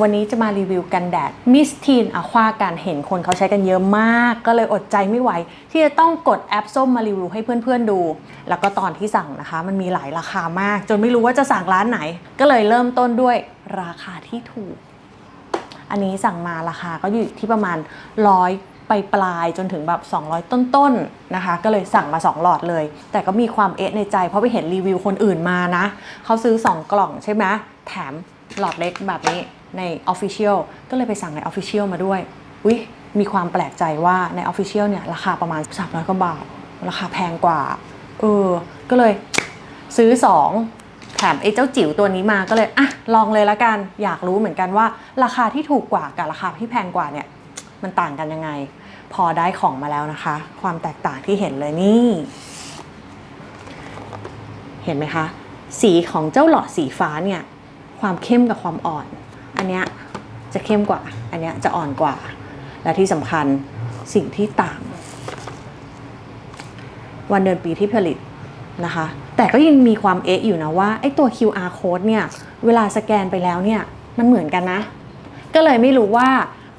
วันนี้จะมารีวิวกันแดดมิสทีนอะควากันเห็นคนเขาใช้กันเยอะมาก ก็เลยอดใจไม่ไหว ที่จะต้องกดแอปส้มมารีวิวให้เพื่อนๆดู แล้วก็ตอนที่สั่งนะคะ มันมีหลายราคามาก จนไม่รู้ว่าจะสั่งร้านไหน ก็เลยเริ่มต้นด้วยราคาที่ถูก อันนี้สั่งมาราคาก็อยู่ที่ประมาณร้อยไปปลายจนถึงแบบ 200 ต้นๆนะคะ ก็เลยสั่งมา 2 หลอดเลย แต่ก็มีความเอะในใจ เพราะไปเห็นรีวิวคนอื่นมานะ เขาซื้อ 2 กล่องใช่ไหมแถมหลอดเล็กแบบนี้ ใน Official ก็เลยไปสั่งใน Official มาด้วยอุ๊ยมีความแปลกใจว่าใน Official เนี่ยราคาประมาณ 300กว่าบาท ราคาแพงกว่าเออก็เลยซื้อ 2 แถมไอ้เจ้าจิ๋วตัวนี้มาก็เลยอะลองเลยละกันอยากรู้เหมือนกันว่า ราคาที่ถูกกว่ากับราคาที่แพงกว่าเนี่ยมันต่างกันยังไง พอได้ของมาแล้วนะคะ ความแตกต่างที่เห็นเลยนี่ เห็นไหมคะ สีของเจ้าหลอดสีฟ้าเนี่ย ความเข้มกับความอ่อน อันเนี้ยจะเข้มกว่า อันเนี้ยจะอ่อนกว่า และที่สำคัญสิ่งที่ต่าง วันเดือนปีที่ผลิตนะคะ แต่ก็ยังมีความเอ๊ะอยู่นะว่าไอ้ตัว QR code เนี่ย เวลาสแกนไปแล้วเนี่ย มันเหมือนกันนะ ก็เลยไม่รู้ว่า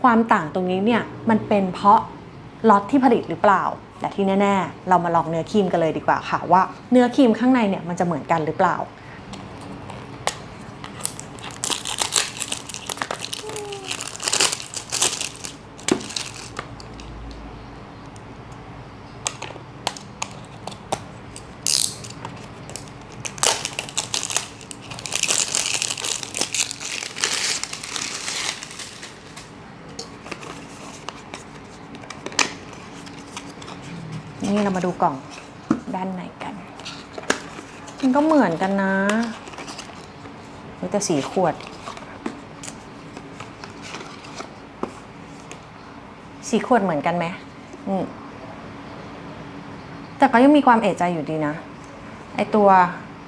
ความต่างตรงนี้เนี่ย มันเป็นเพราะล็อตที่ผลิตหรือเปล่า แต่ที่แน่ ๆ เรามาลองเนื้อครีมกันเลยดีกว่าค่ะว่าเนื้อครีมข้างในเนี่ยมันจะเหมือนกันหรือเปล่า นี่เรามาดูกล่องด้านในกัน มันก็เหมือนกันนะเฮ้ยแต่สีขวด สีขวดเหมือนกันไหมอืมแต่ก็ยังมีความเอะใจอยู่ดีนะ ไอตัว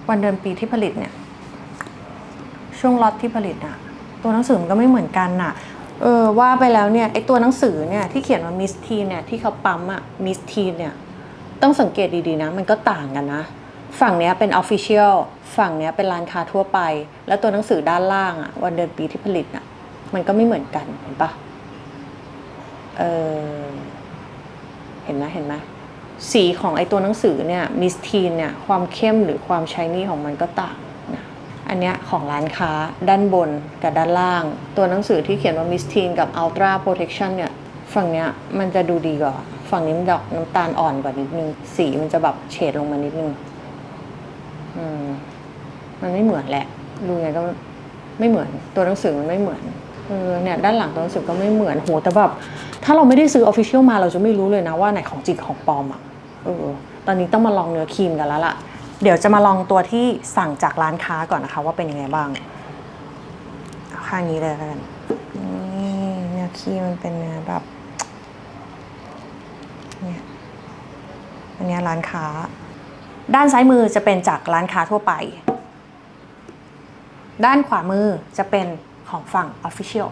วันเดือนปีที่ผลิตเนี่ย ช่วงล็อตที่ผลิตอะตัวหนังสือมันก็ไม่เหมือนกันน่ะเออว่าไปแล้วเนี่ยไอตัวหนังสือเนี่ยที่เขียนว่ามิสทีเนี่ยที่เขาปั๊มอะมิสทีเนี่ย ต้องสังเกตดีๆนะ มันก็ต่างกันนะ ฝั่งเนี้ยเป็น Official ฝั่งเนี้ยเป็นร้านค้าทั่วไป แล้วตัวหนังสือด้านล่างอะวันเดือนปีที่ผลิตอะมันก็ไม่เหมือนกันเห็นปะเออเห็นไหมเห็นไหมสีของไอตัวหนังสือเนี่ยมิสทีนเนี่ยความเข้มหรือความชายนี่ของมันก็ต่างนะอันเนี้ยของร้านค้าด้านบนกับด้านล่าง ตัวหนังสือที่เขียนว่ามิสทีนกับ Ultra Protection เนี่ยฝั่งเนี้ยมันจะดูดีกว่า ฝั่งนี้มันจะอกน้ำตาลอ่อนกว่านิดนึง สีมันจะแบบเฉดลงมานิดนึง อืม มันไม่เหมือนแหละ ดูไงก็ไม่เหมือน ตัวหนังสือมันไม่เหมือน เออ เนี่ย ด้านหลังตัวหนังสือก็ไม่เหมือน โห แต่แบบถ้าเราไม่ได้ซื้อออฟฟิเชียลมาเราจะไม่รู้เลยนะว่าไหนของจริงของปลอมอะ เออ ตอนนี้ต้องมาลองเนื้อครีมกันแล้วล่ะ เดี๋ยวจะมาลองตัวที่สั่งจากร้านค้าก่อนนะคะ ว่าเป็นยังไงบ้างเอาข้างนี้เลยแล้วกันนี่เนื้อครีมมันเป็นเนื้อแบบ เนี่ยอันนี้ร้านค้า ด้านซ้ายมือจะเป็นจากร้านค้าทั่วไป ด้านขวามือจะเป็นของฝั่ง Official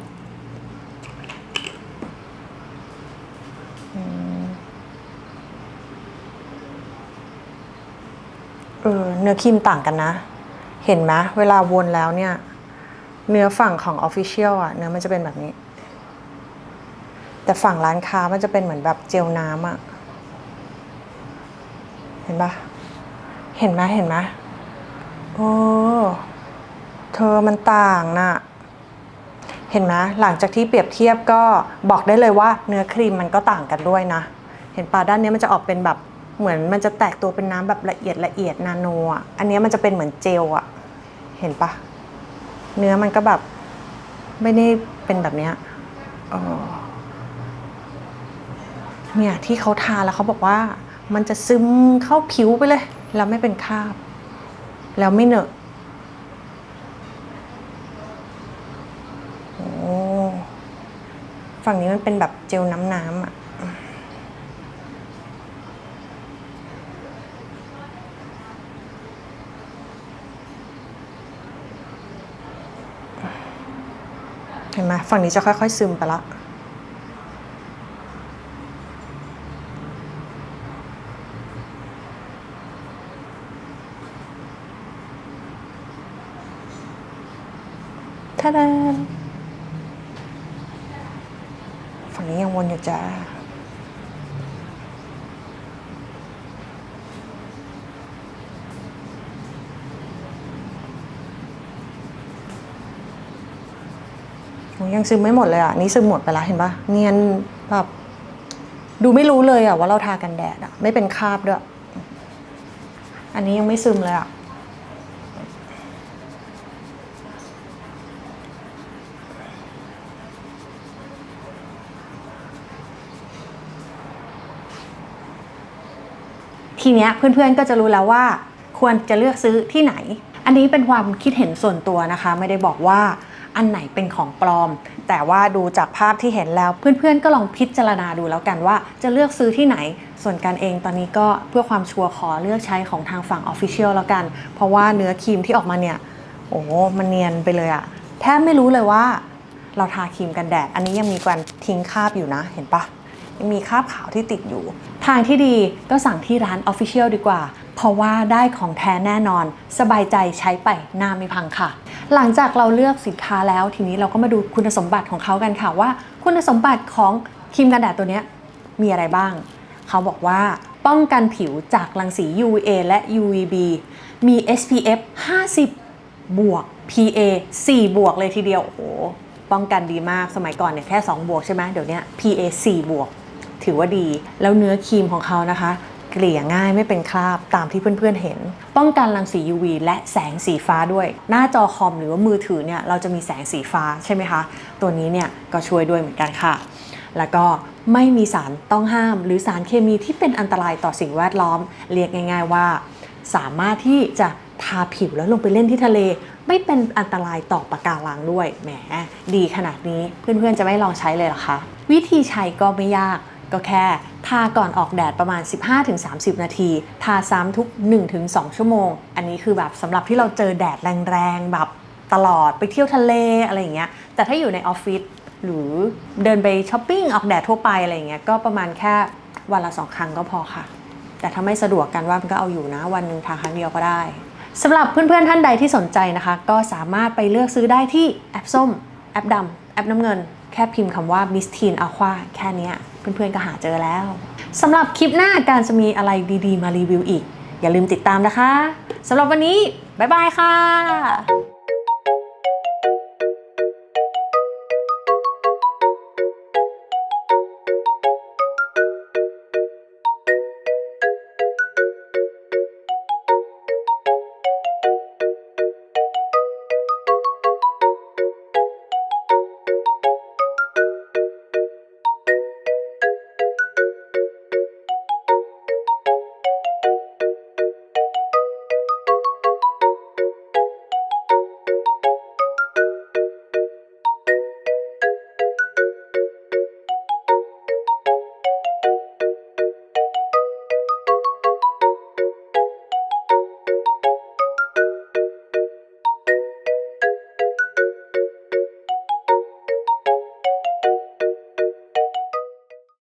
เออเนื้อครีมต่างกันนะ เห็นไหมเวลาวนแล้วเนี่ย เนื้อฝั่งของ Official อะเนื้อมันจะเป็นแบบนี้ แต่ฝั่งร้านค้ามันจะเป็นเหมือนแบบเจลน้ำอะเห็นปะเห็นไหมเห็นไหมโอ้เธอมันต่างน่ะ เห็นไหมหลังจากที่เปรียบเทียบก็บอกได้เลยว่าเนื้อครีมมันก็ต่างกันด้วยนะ เห็นปะด้านนี้มันจะออกเป็นแบบเหมือนมันจะแตกตัวเป็นน้ำแบบละเอียดละเอียดนาโนอะ อันนี้มันจะเป็นเหมือนเจลอะ เห็นปะเนื้อมันก็แบบไม่ได้เป็นแบบเนี้ยเออ เนี่ยที่เขาทาแล้วเขาบอกว่า มันจะซึมเข้าผิวไปเลย แล้วไม่เป็นคราบ แล้วไม่เหนอะฝั่งนี้มันเป็นแบบเจลน้ำน้ำๆอะเห็นไหมฝั่งนี้จะค่อย ๆ ซึมไปละ ท่าดานฝั่งนี้ยังวนอยู่จ้ายังซึมไม่หมดเลยอะ นี่ซึมหมดไปแล้วเห็นปะเนียนแบบดูไม่รู้เลยอะว่าเราทากันแดดอะ ไม่เป็นคราบด้วย อันนี้ยังไม่ซึมเลยอะ ทีเนี้ยเพื่อนๆก็จะรู้แล้วว่า ควรจะเลือกซื้อที่ไหน อันนี้เป็นความคิดเห็นส่วนตัวนะคะ ไม่ได้บอกว่าอันไหนเป็นของปลอม แต่ว่าดูจากภาพที่เห็นแล้วเพื่อนๆ ก็ลองพิจารณาดูแล้วกันว่าจะเลือกซื้อที่ไหน ส่วนการเองตอนนี้ก็เพื่อความชัวร์ขอเลือกใช้ของทางฝั่ง Official แล้วกัน เพราะว่าเนื้อครีมที่ออกมาเนี่ย โอ้มันเนียนไปเลยอะแทบไม่รู้เลยว่า เราทาครีมกันแดด อันนี้ยังมีการทิ้งคราบอยู่นะ เห็นปะ มีคราบขาวที่ติดอยู่ ทางที่ดีก็สั่งที่ร้าน Official ดีกว่า เพราะว่าได้ของแท้แน่นอน สบายใจใช้ไปหน้าไม่พังค่ะ หลังจากเราเลือกสินค้าแล้วทีนี้เราก็มาดูคุณสมบัติของเขากันค่ะว่า คุณสมบัติของครีมกันแดดตัวนี้มีอะไรบ้าง เขาบอกว่าป้องกันผิวจากรังสี UVA และ UVB มี SPF 50 บวก PA 4 บวกเลยทีเดียว โอ้โห ป้องกันดีมาก สมัยก่อนเนี่ยแค่ 2 บวกใช่ไหม เดี๋ยวนี้ PA 4 บวก ถือว่าดี แล้วเนื้อครีมของเขานะคะ เกลี่ยง่ายไม่เป็นคราบตามที่เพื่อนๆเห็น ป้องกันรังสี UV และแสงสีฟ้าด้วย หน้าจอคอมหรือว่ามือถือเนี่ยเราจะมีแสงสีฟ้าใช่ไหมคะ ตัวนี้เนี่ยก็ช่วยด้วยเหมือนกันค่ะ แล้วก็ไม่มีสารต้องห้าม หรือสารเคมีที่เป็นอันตรายต่อสิ่งแวดล้อม เรียกง่าย ๆว่า สามารถที่จะทาผิวแล้วลงไปเล่นที่ทะเล ไม่เป็นอันตรายต่อปะการังด้วยแหมดีขนาดนี้เพื่อนๆจะไม่ลองใช้เลยหรอคะ วิธีใช้ก็ไม่ยาก ก็แค่ทาก่อนออกแดดประมาณ 15-30 นาที ทาซ้ำทุก 1-2 ชั่วโมง อันนี้คือแบบสำหรับที่เราเจอแดดแรงๆ แบบตลอดไปเที่ยวทะเลอะไรอย่างเงี้ย แต่ถ้าอยู่ในออฟฟิศหรือเดินไปช้อปปิ้งออกแดดทั่วไปอะไรอย่างเงี้ยก็ประมาณแค่วันละสองครั้งก็พอค่ะ แต่ถ้าไม่สะดวกกันว่ามันก็เอาอยู่นะวันหนึ่งทาครั้งเดียวก็ได้สำหรับเพื่อนๆท่านใดที่สนใจนะคะ ก็สามารถไปเลือกซื้อได้ที่แอปส้ม แอปดำแอปน้ำเงิน แค่พิมพ์คำว่า Miss Teen Aqua แค่นี้เพื่อนๆก็หาเจอแล้วสำหรับคลิปหน้าการจะมีอะไรดีๆ มารีวิวอีก อย่าลืมติดตามนะคะสำหรับวันนี้ บ๊ายบายค่ะ